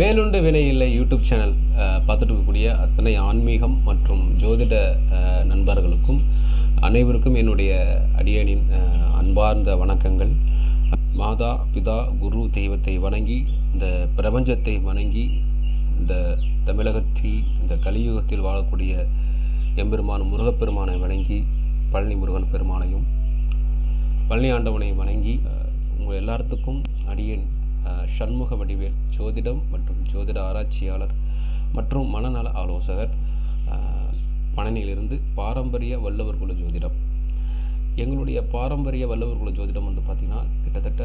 வேலுண்டு வினை இல்லை யூடியூப் சேனல் பார்த்துட்டு இருக்கக்கூடிய அத்தனை ஆன்மீகம் மற்றும் ஜோதிட நண்பர்களுக்கும் அனைவருக்கும் என்னுடைய அடியனின் அன்பார்ந்த வணக்கங்கள். மாதா பிதா குரு தெய்வத்தை வணங்கி இந்த பிரபஞ்சத்தை வணங்கி இந்த தமிழகத்தில் இந்த கலியுகத்தில் வாழக்கூடிய எம்பெருமான் முருகப்பெருமானை வணங்கி பழனி முருகன் பெருமானையும் பழனி ஆண்டவனை வணங்கி உங்கள் எல்லாத்துக்கும் அடியேன் சண்முக வடிவேல் ஜோதிடம் மற்றும் ஜோதிட ஆராய்ச்சியாளர் மற்றும் மனநல ஆலோசகர் பழனியிலிருந்து பாரம்பரிய வல்லவர் குல ஜோதிடம். எங்களுடைய பாரம்பரிய வல்லவர் குல ஜோதிடம் வந்து பார்த்திங்கன்னா கிட்டத்தட்ட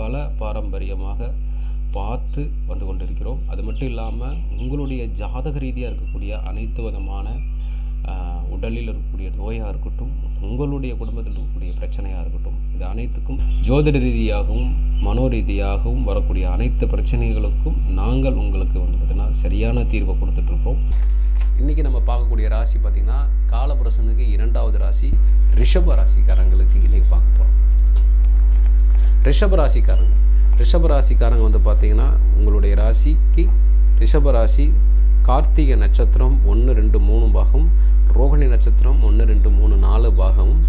பல பாரம்பரியமாக பார்த்து வந்து கொண்டிருக்கிறோம். அது மட்டும் இல்லாமல் உங்களுடைய ஜாதக ரீதியாக இருக்கக்கூடிய அனைத்து விதமான உடலில் இருக்கக்கூடிய நோயாக இருக்கட்டும் உங்களுடைய குடும்பத்தில் இருக்கக்கூடிய பிரச்சனையாக இருக்கட்டும் இது அனைத்துக்கும் ஜோதிட ரீதியாகவும் மனோ ரீதியாகவும் வரக்கூடிய அனைத்து பிரச்சனைகளுக்கும் நாங்கள் உங்களுக்கு வந்து பார்த்திங்கன்னா சரியான தீர்வை கொடுத்துட்ருக்கோம் இன்றைக்கி நம்ம பார்க்கக்கூடிய ராசி பார்த்திங்கன்னா காலபுரசனுக்கு இரண்டாவது ராசி ரிஷப ராசிக்காரங்களுக்கு இன்றைக்கி பார்க்க போகிறோம் ரிஷப ராசிக்காரங்க. ரிஷப ராசிக்காரங்க வந்து பார்த்திங்கன்னா உங்களுடைய ராசிக்கு ரிஷப ராசி கார்த்திகை நட்சத்திரம் ஒன்று ரெண்டு மூணு பாகம் ரோகிணி நட்சத்திரம் ஒன்று ரெண்டு மூணு நாலு பாகமும்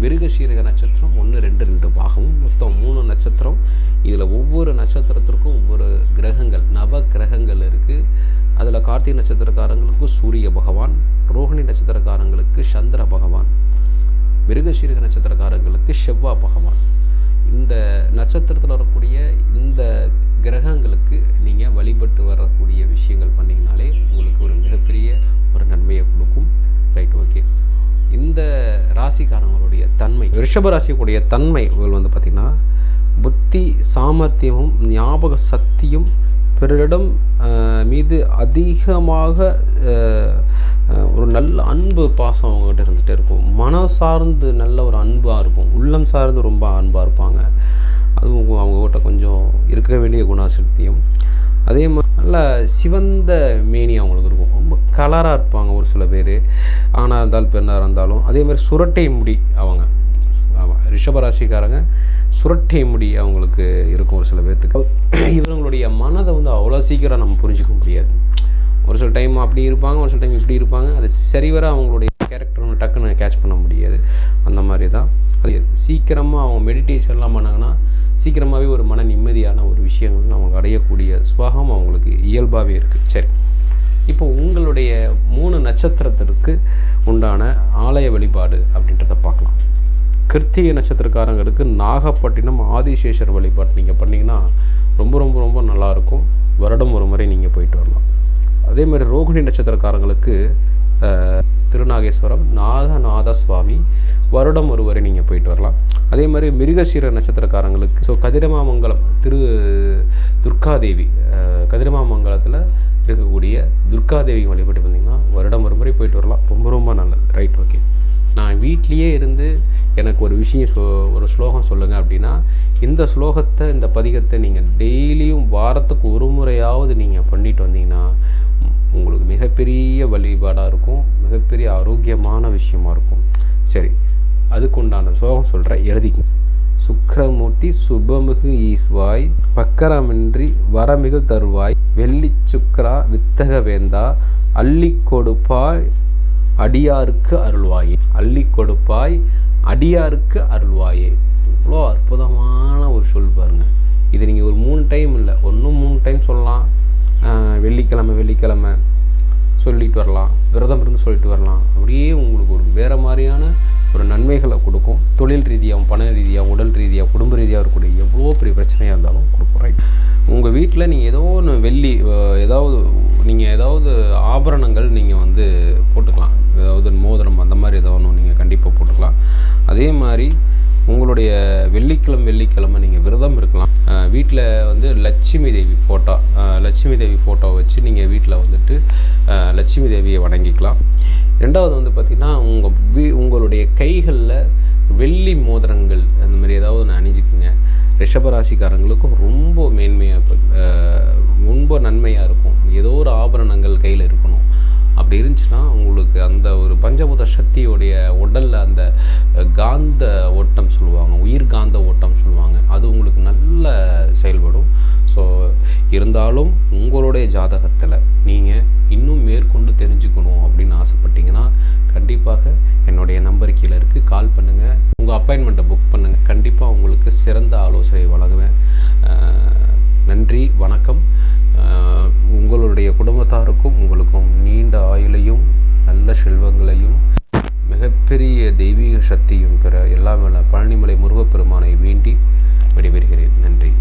மிருகசீரக நட்சத்திரம் ஒன்று ரெண்டு ரெண்டு பாகமும் மொத்தம் மூணு நட்சத்திரம். இதில் ஒவ்வொரு நட்சத்திரத்திற்கும் ஒவ்வொரு கிரகங்கள் நவ கிரகங்கள் இருக்குது அதில் கார்த்திகை நட்சத்திரக்காரங்களுக்கு சூரிய பகவான் ரோகிணி நட்சத்திரக்காரங்களுக்கு சந்திர பகவான் மிருகசீரக நட்சத்திரக்காரங்களுக்கு செவ்வாய் பகவான். இந்த நட்சத்திரத்தில் வரக்கூடிய இந்த தன்மை இவர்கள் வந்து பார்த்திங்கன்னா புத்தி சாமர்த்தியமும் ஞாபக சக்தியும் பிறரிடம் மீது அதிகமாக ஒரு நல்ல அன்பு பாசம் அவங்ககிட்ட இருந்துகிட்டே இருக்கும். மனம் சார்ந்து நல்ல ஒரு அன்பாக இருக்கும். உள்ளம் சார்ந்து ரொம்ப அன்பாக இருப்பாங்க. அதுவும் அவங்ககிட்ட கொஞ்சம் இருக்க வேண்டிய குணாசக்தியும் அதே மாதிரி நல்ல சிவந்த மேனி அவங்களுக்கு இருக்கும். ரொம்ப கலராக இருப்பாங்க ஒரு சில பேர். ஆணாக இருந்தாலும் பெண்ணாக இருந்தாலும். அதே மாதிரி சுரட்டை முடி அவங்க. ரிஷபராசிக்காரங்க சுரட்டை முடி அவங்களுக்கு இருக்கும் ஒரு சில பேர்த்துக்கு. இவங்களுடைய மனதை வந்து அவ்வளோ சீக்கிரம் நம்ம புரிஞ்சிக்க முடியாது. ஒரு சில டைம் அப்படி இருப்பாங்க ஒரு சில டைம் இப்படி இருப்பாங்க. அது சரிவர அவங்களுடைய கேரக்டர் டக்குன்னு கேட்ச் பண்ண முடியாது. அந்த மாதிரி தான் அது சீக்கிரமாக அவங்க மெடிடேஷன்லாம் பண்ணாங்கன்னா சீக்கிரமாகவே ஒரு மன நிம்மதியான ஒரு விஷயங்கள் அவங்க அடையக்கூடிய சுவாகம் அவங்களுக்கு இயல்பாகவே இருக்குது சரி. இப்போ உங்களுடைய மூணு நட்சத்திரத்திற்கு உண்டான ஆலய வழிபாடு அப்படின்றத பார்க்கலாம். கிருத்திகை நட்சத்திரக்காரங்களுக்கு நாகப்பட்டினம் ஆதிசேஷர் வழிபாடு நீங்கள் பண்ணிங்கன்னா ரொம்ப ரொம்ப ரொம்ப நல்லாயிருக்கும். வருடம் ஒரு முறை நீங்கள் போயிட்டு வரலாம். அதே மாதிரி ரோகிணி நட்சத்திரக்காரங்களுக்கு திருநாகேஸ்வரம் நாகநாத சுவாமி வருடம் ஒரு வரை நீங்கள் போயிட்டு வரலாம். அதே மாதிரி மிருகசீர நட்சத்திரக்காரங்களுக்கு ஸோ கதிரமாமங்கலம் திரு துர்காதேவி கதிரமாமங்கலத்தில் இருக்கக்கூடிய துர்காதேவி வழிபட்டு வந்தீங்கன்னா வருடம் ஒரு முறை போயிட்டு வரலாம். ரொம்ப ரொம்ப நல்லது. Right okay. நான் வீட்லேயே இருந்து எனக்கு ஒரு விஷயம் சொ ஒரு ஸ்லோகம் சொல்லுங்கள் அப்படின்னா இந்த ஸ்லோகத்தை இந்த பதிகத்தை நீங்கள் டெய்லியும் வாரத்துக்கு ஒரு முறையாவது நீங்கள் பண்ணிட்டு வந்தீங்கன்னா உங்களுக்கு மிகப்பெரிய வழிபாடாக இருக்கும் மிகப்பெரிய ஆரோக்கியமான விஷயமா இருக்கும். சரி அதுக்குண்டான ஸ்லோகம் சொல்கிறேன் எழுதி. சுக்கரமூர்த்தி சுபமிகு ஈஸ்வாய் பக்கரமின்றி வரமிகு தருவாய் வெள்ளி சுக்கரா வித்தக வேந்தா அள்ளி கொடுப்பாய் அடியாருக்கு அருள்வாயே. அள்ளி கொடுப்பாய் அடியாருக்கு அருள்வாயே. இவ்வளோ அற்புதமான ஒரு சொல் பாருங்கள் இது நீங்கள் ஒரு மூணு டைம் இல்லை ஒன்றும் மூணு டைம் சொல்லலாம். வெள்ளிக்கிழமை வெள்ளிக்கிழமை சொல்லிட்டு வரலாம். விரதம் இருந்து சொல்லிட்டு வரலாம். அப்படியே உங்களுக்கு ஒரு வேறு மாதிரியான ஒரு நன்மைகளை கொடுக்கும். தொழில் ரீதியாகவும் பண ரீதியாக உடல் ரீதியாக குடும்ப ரீதியாக இருக்கக்கூடிய எவ்வளோ பெரிய பிரச்சனையாக இருந்தாலும் கொடுக்கும். ரைட் உங்கள் வீட்டில் நீங்கள் ஏதோ ஒன்று வெள்ளி ஏதாவது நீங்கள் ஏதாவது ஆபரணங்கள் நீங்கள் வந்து அதே மாதிரி உங்களுடைய வெள்ளிக்கிழமை வெள்ளிக்கிழமை நீங்கள் விரதம் இருக்கலாம். வீட்டில் வந்து லட்சுமி தேவி ஃபோட்டோ லட்சுமி தேவி ஃபோட்டோ வச்சு நீங்கள் வீட்டில் வந்துட்டு லட்சுமி தேவியை வணங்கிக்கலாம். ரெண்டாவது வந்து பார்த்திங்கன்னா உங்கள் வீ உங்களுடைய கைகளில் வெள்ளி மோதிரங்கள் அந்த மாதிரி ஏதாவது ஒன்று அணிஞ்சிக்குங்க. ரிஷபராசிக்காரங்களுக்கும் ரொம்ப மேன்மையாக ரொம்ப நன்மையாக இருக்கும். ஏதோ ஒரு ஆபரணங்கள் கையில் இருக்கணும். அப்படி இருந்துச்சுன்னா உங்களுக்கு அந்த ஒரு சக்தியோடைய உடலில் அந்த காந்த ஓட்டம் சொல்லுவாங்க உயிர் காந்த ஓட்டம் சொல்லுவாங்க அது உங்களுக்கு நல்ல செயல்படும். ஸோ இருந்தாலும் உங்களுடைய ஜாதகத்தில் நீங்கள் இன்னும் மேற்கொண்டு தெரிஞ்சுக்கணும் அப்படின்னு ஆசைப்பட்டீங்கன்னா கண்டிப்பாக என்னுடைய நம்பர் கீழே இருக்குது கால் பண்ணுங்கள் உங்கள் அப்பாயின்மெண்ட்டை புக் பண்ணுங்கள் கண்டிப்பாக உங்களுக்கு சிறந்த ஆலோசனை வழங்குவேன். நன்றி வணக்கம். உங்களுடைய குடும்பத்தாருக்கும் உங்களுக்கும் நீண்ட ஆயுளையும் நல்ல செல்வங்களையும் மிகப்பெரிய தெய்வீக சக்தியும் பெற எல்லாம் பழனிமலை முருகப்பெருமானை வேண்டி விடைபெறுகிறேன். நன்றி